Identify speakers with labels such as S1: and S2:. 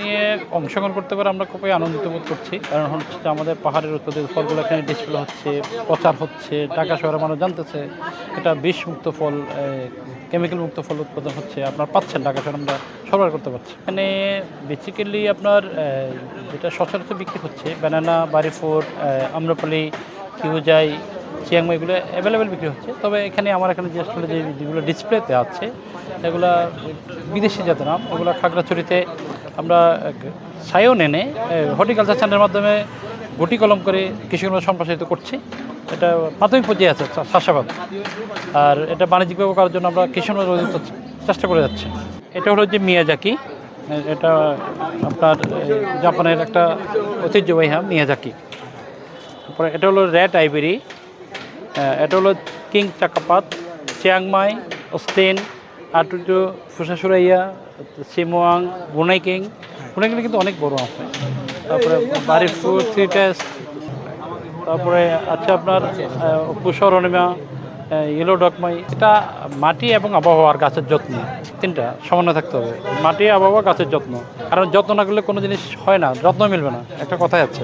S1: নিয়ে অংশগ্রহণ করতে পারে আমরা খুবই আনন্দিত বোধ করছি। কারণ হচ্ছে আমাদের পাহাড়ের উৎপাদিত ফলগুলো এখানে ডিসপ্লে হচ্ছে, প্রচার হচ্ছে, ঢাকা শহরে মানুষ জানতেছে এটা বিষমুক্ত ফল কেমিক্যাল মুক্ত ফল উৎপাদন হচ্ছে। আপনার পাচ্ছেন ঢাকা শহরে, আমরা সরবরাহ করতে পারছি? এখানে বেসিক্যালি আপনার যেটা সচরাচর বিক্রি হচ্ছে ব্যানানা বারিফোর আম্রপালি, কিউজাই চিয়াংমাই এগুলো অ্যাভেলেবেল বিক্রি হচ্ছে। তবে এখানে আমার এখানে যে আসলে যে যেগুলো ডিসপ্লেতে আছে, এগুলা বিদেশি জাতের নাম এগুলো খাগড়াছড়িতে আমরা সায়ন এনে হর্টিকালচার চ্যানেলের মাধ্যমে গুটি কলম করে কৃষকরা সম্প্রসারিত করছি। এটা প্রাথমিক পর্যায়ে আছে চাষাবাদ। আর এটা বাণিজ্যিকভাবে করার জন্য আমরা কৃষকরা চেষ্টা করে যাচ্ছি। এটা হলো যে মিয়াজাকি। এটা আপনার জাপানের একটা ঐতিহ্যবাহী হাম মিয়াজাকি। তারপরে এটা হলো রেড আইবেরি এটা হলো কিং চাকাপাত, চিয়াংমাই অস্তিন আটুটু ফুসাসুরাইয়া সিমোয়াং, বুনাই কিং। বুনাই কিং কিন্তু অনেক বড় আছে। তারপরে বারিফুর থ্রি টেস্ট। তারপরে আছে আপনার পুষর অনিমা ইয়েলো ডকমাই এটা মাটি এবং আবহাওয়ার গাছের যত্ন। তিনটা সমন্বয় থাকতে হবে। মাটি, আবহাওয়া, গাছের যত্ন। কারণ যত্ন না করলে কোনো জিনিস হয় না, যত্ন মিলবে না। একটা কথাই আছে।